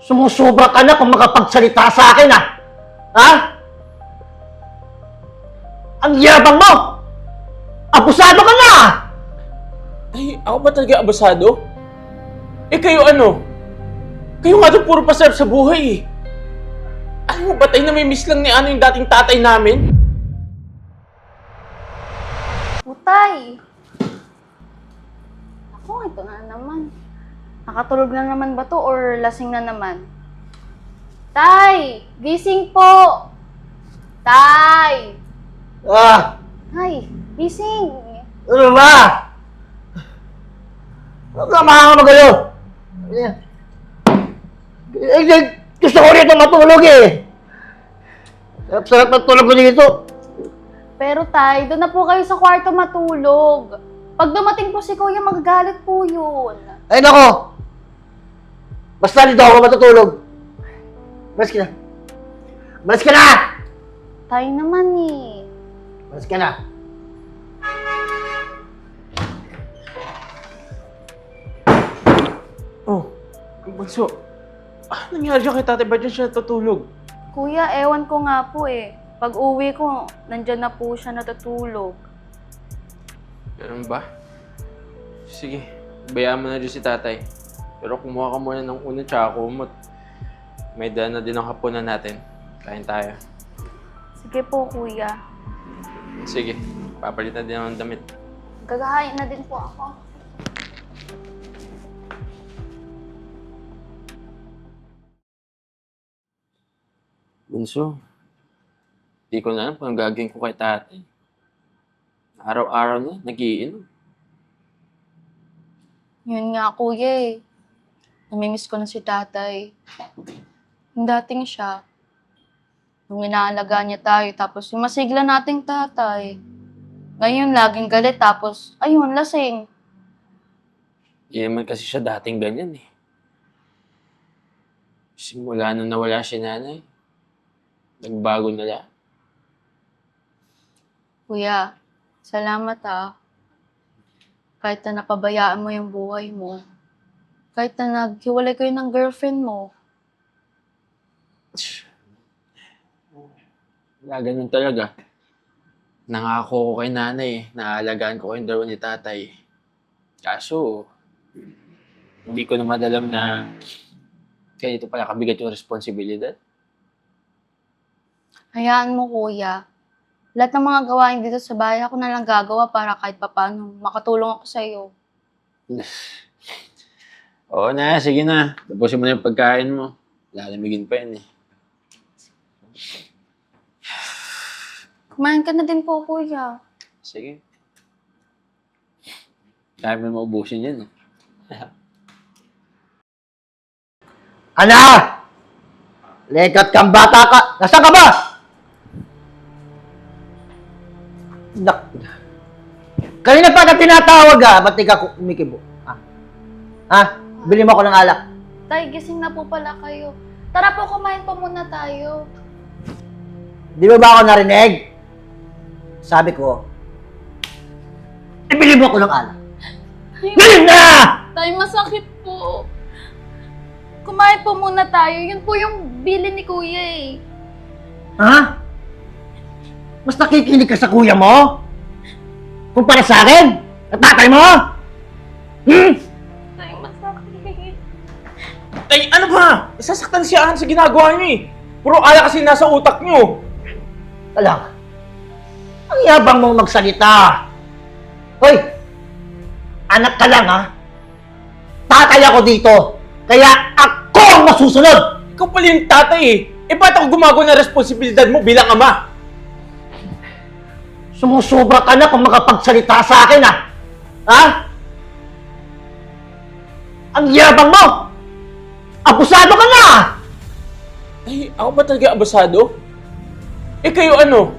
Sumusobra ka na kung makapagsalita sa akin, ah! Ha? Ang yabang mo! Abusado ka na! Ay, ako ba talaga abasado? Eh kayo ano? Kayo nga doon puro pasarap sa buhay eh. Alam mo ba tayo na may miss lang ni ano yung dating tatay namin? Putay! Ako, ito na naman. Nakatulog na naman ba to or lasing na naman? Tay! Gising po! Tay! Ah! Ay, gising! Ano ba? Huwag ka makakamagulo. Eh, eh, gusto ko rito matulog eh. Sarap-sarap ng tulog ko dito. Pero tay, doon na po kayo sa kwarto matulog. Pag dumating po si kuya, magagalit po yun. Ay nako! Basta dito ako matutulog. Malas ka na. Malas ka na! Tay naman eh. Malas ka na. Oh, Bunso. Ah, nangyari siya kay tatay? Ba't dyan siya natutulog? Kuya, ewan ko nga po eh. Pag uwi ko, nandyan na po siya natutulog. Ganun ba? Sige, bayaan mo na dyan si tatay. Pero kumuha ka muna ng uno tsaka kumot. May dala na din ang hapunan natin. Kain tayo. Sige po, kuya. Sige, papalitan din ako ng damit. Gagahain na din po ako. Bunso, di ko na alam kung gagawin ko kay tatay. Araw-araw na, nagiinom. Yun nga, kuya eh. Namimiss ko na si tatay. Yung dating siya. Nung inaalagaan niya tayo, tapos yung masigla nating tatay. Ngayon, laging galit, tapos, ayun, lasing. Hindi naman kasi siya dating ganyan eh. Simula nung nawala si nanay, nagbago na lahat. Kuya, salamat ah. Kahit na napabayaan mo yung buhay mo. Kahit na naghiwalay kayo ng girlfriend mo. Wala, ganun talaga. Nangako ko kay nanay, naalagaan ko kayong dalawa ni tatay. Kaso, hindi ko naman alam na ganito pala kabigat yung responsibilidad. Hayaan mo, kuya. Lahat ng mga gawain dito sa bahay, ako na lang gagawa para kahit papano makatulong ako sa'yo. Oo na, sige na. Tapusin mo na yung pagkain mo. Lalamigin pa yan eh. Kumain ka na din po, kuya. Sige. Kaya mo maubusin yan eh. Ana! Lekat kang bata ka! Nasaan ka ba? Nak... Kanina pa ka tinatawag ah. Ba't di ka kumikibo? Ha? Ha? Bili mo ako ng alak. Tay, gising na po pala kayo. Tara po, kumain po muna tayo. Di ba ba ako narinig? Sabi ko, ibili mo ako ng alak. Bili na! Tay, masakit po. Kumain po muna tayo. Yun po yung bili ni kuya eh. Ha? Mas nakikinig ka sa kuya mo? Kumpara sa akin? At tatay mo? Hmm? Tay, masakit. Tay, ano ba? Isasaktan siya sa ginagawa niyo eh. Puro ala kasi nasa utak niyo. Alam, ang yabang mong magsalita. Hoy, anak ka lang ha. Tatay ako dito. Kaya ako ang masusunod. Ikaw pala yung tatay eh. Eh ba't ako gumagawa ng responsibilidad mo bilang ama? Sumusobra ka na kung makapagsalita sa akin ha. Ha? Ang yabang mo! Abusado ka na! Ay, ako ba talaga abasado? Eh kayo ano?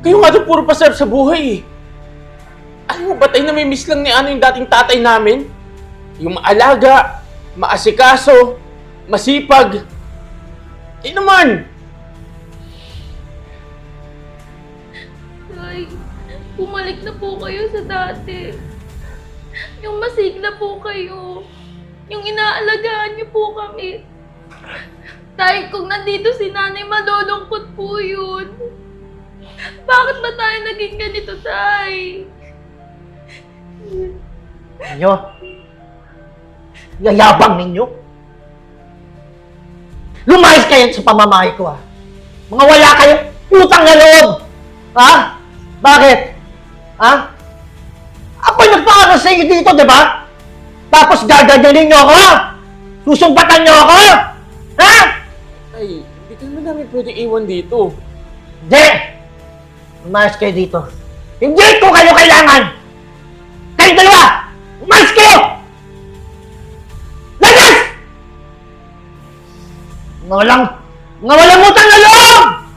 Kayo nga doon puro pasarap sa buhay eh. Alam mo ba tayo na may miss lang ni ano yung dating tatay namin? Yung maalaga, maasikaso, masipag. Eh naman! Bumalik na po kayo sa dati. Yung masigla po kayo. Yung inaalagaan niyo po kami. Tay, kung nandito si nanay, malulungkot po yun. Bakit ba tayo naging ganito, Tay? Ninyo? Yayabang ninyo? Lumayas kayo sa pamamahay ko, ha? Mga wala kayong utang na loob! Ha? Bakit? Ha? Ako yung nagpaaral sa inyo dito, di ba? Tapos gaganyanin niyo ako, ha? Susumpatan niyo ako, ha? Tay, hindi ka naman namin pwede iwan dito. Hindi! Umayos kayo dito. Hindi ko kayo kailangan! Kayo dalawa! Umayos kayo! Lagas! Mga walang... Mga walang utang na loob!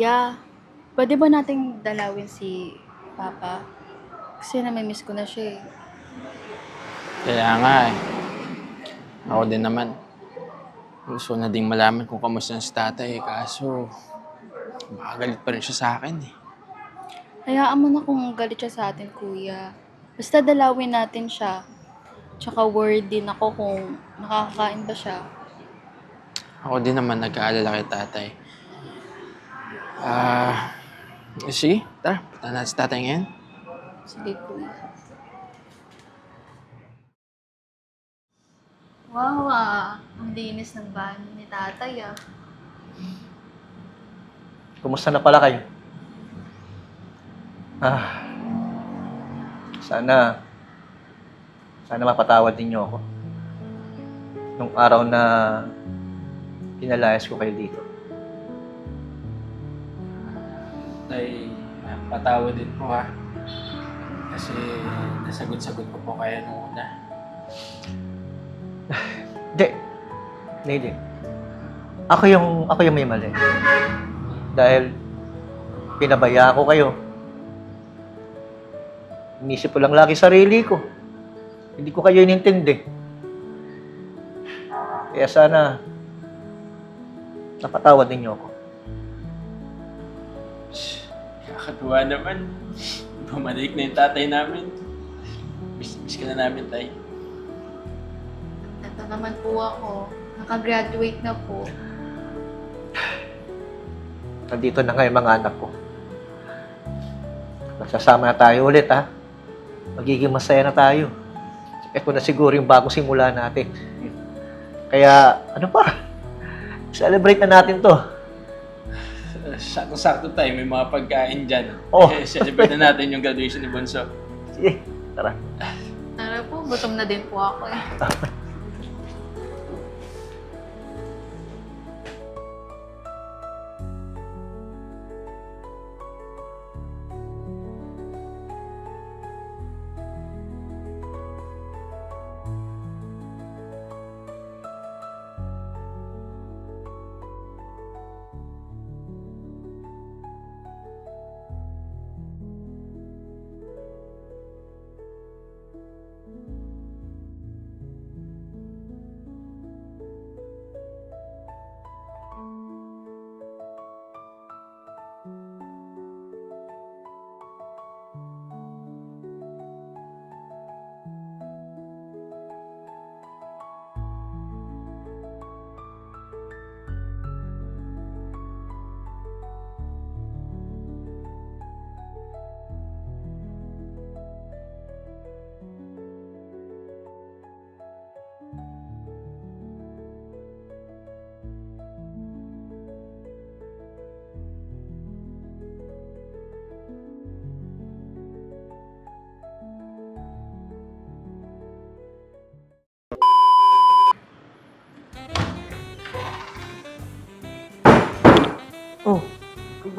Kuya, pwede ba nating dalawin si Papa? Kasi namimiss ko na siya eh. Kaya nga eh. Ako din naman. Gusto na ding malaman kung kamusta na si tatay eh. Kaso, makagalit pa rin siya sa akin eh. Hayaan mo na kung galit siya sa atin, kuya. Basta dalawin natin siya. Tsaka worried din ako kung nakakakain ba siya. Ako din naman nag-aalala kay tatay. Ah, sige, tara. Punta natin si tatay ngayon. Sige, kuya. Wow, ah. Ang linis ng bahay ni tatay, ah. Kumusta na pala kayo? Ah, sana, sana mapatawad ninyo ako. Nung araw na pinalayas ko kayo dito. Tay, patawad din po ha. Kasi nasagot-sagot ko po kaya nung una. Hindi, hindi. Ako yung, ako yung may mali. Dahil pinabaya ko kayo. Inisip ko lang lagi sarili ko. Hindi ko kayo inintindi. Kaya sana napatawad ninyo ako. Kakatuwa naman. Bumalik na yung tatay namin. Miss, miss ka na namin, tay. Ito naman po ako. Nakagraduate na po. Nandito na ngayon mga anak ko. Magsasama na tayo ulit, ha? Magiging masaya na tayo. Ito na siguro yung bagong simula natin. Kaya, ano pa? Celebrate na natin to. Sakto-sakto tayo, may mga pagkain dyan. Oh. Eh, celebrate na natin yung graduation ni Bonso. Sige, tara. Tara po, gutom na din po ako eh.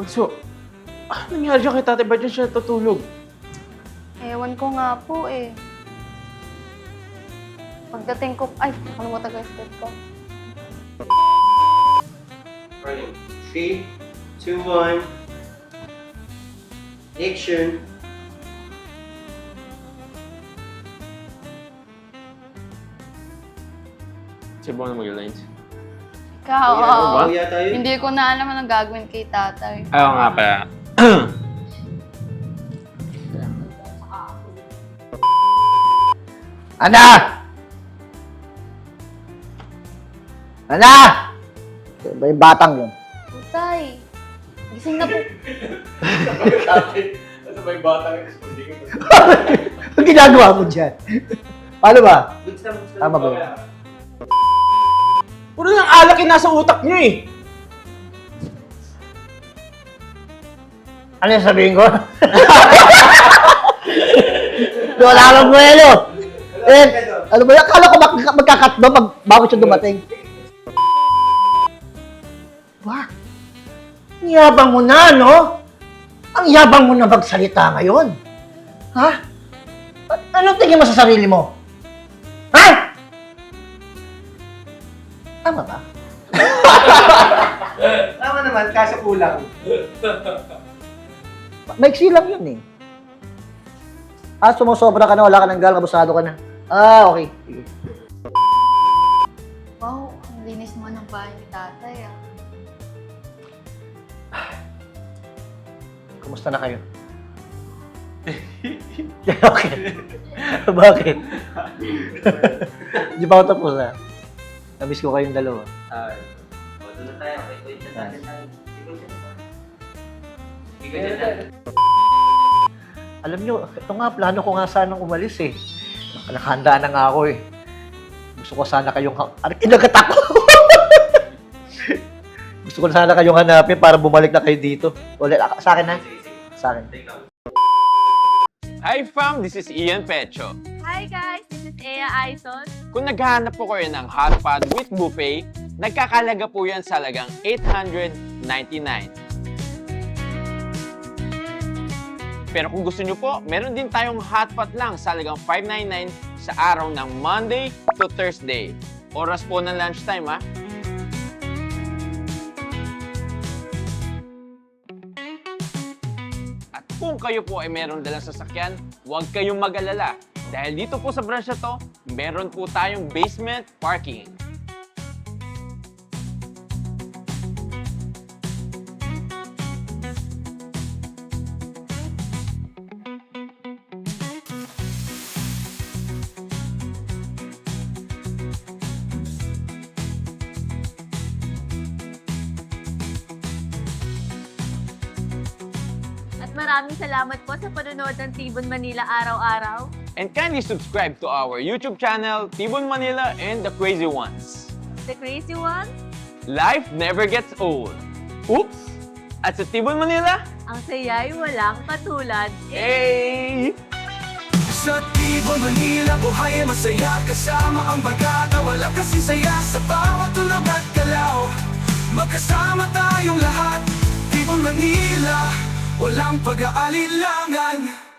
Bunso, ano nangyari dyan kay tatay? Ba't dyan siya tutulog? Ewan ko nga po eh. Pagdating ko, ay, nakalimutan ko yung step ko. Running. Three, two, one. Action. Siya ba na mag-lines? Ikaw, Kuya, oo. yata yun? Hindi ko na alam anong gagawin kay tatay. Ayaw nga pala. Ana! Ana! Ba yung batang yun? Tay, gising na po. Ano ba yung bata nga? Ang ginagawa mo dyan? Paano ba? Tama ba yun? Puro lang alak yung nasa utak nyo eh. Ano yung sabihin ko? Wala kang buwelo. Eh, ano ba yun? Akala ko mag magkakat doon mag bago siya dumating. Ba? Ang yabang mo na, no? Ang yabang mo na magsalita ngayon. Ha? Anong tingin mo sa sarili mo? Tama ba? Tama naman, kaso kulang. Maiksi lang yun eh. Ah, sumusobra ka na, wala ka ng gal, kabusado ka na. Ah, okay. Sige. Wow, ang linis naman ng bahay ni tatay ah. Kumusta na kayo? okay. Bakit? Di ba ako tapos ah? Namiss ko kayong dalawa. Ah, o, doon na tayo. Okay, wait na tayo. Ikaw dyan na. Alam nyo, ito nga, plano ko nga sanang umalis eh. Nakahanda na nga ako eh. Gusto ko sana kayong... ha- Ano, kinagat ako! Gusto ko sana kayong hanapin para bumalik na kayo dito. Ulit, ah, sa akin na. Sa akin. Hi fam, this is Ian Pecho. Hi guys, this is Ea Aizon. Kung naghahanap po kayo ng hot pot with buffet, nagkakalaga po yan sa lagang 899. Pero kung gusto nyo po, meron din tayong hot pot lang sa lagang 599 sa araw ng Monday to Thursday. Oras po ng lunchtime ha. At kung kayo po ay meron dalang sasakyan, huwag kayong mag-alala. Dahil dito po sa branch na to, meron po tayong basement parking. At maraming salamat po sa panonood ng Tibon Manila araw-araw. And kindly subscribe to our YouTube channel, Tibon Manila and the Crazy Ones. The Crazy One, Life never gets old. Oops! At sa Tibon Manila, ang saya'y walang katulad. hey! Sa Tibo, Manila, buhay ay masaya Kasama ang bagata, wala kasi saya Sa bawat tulog at galaw Magkasama tayong lahat Tibo, Manila, walang pag-aalilangan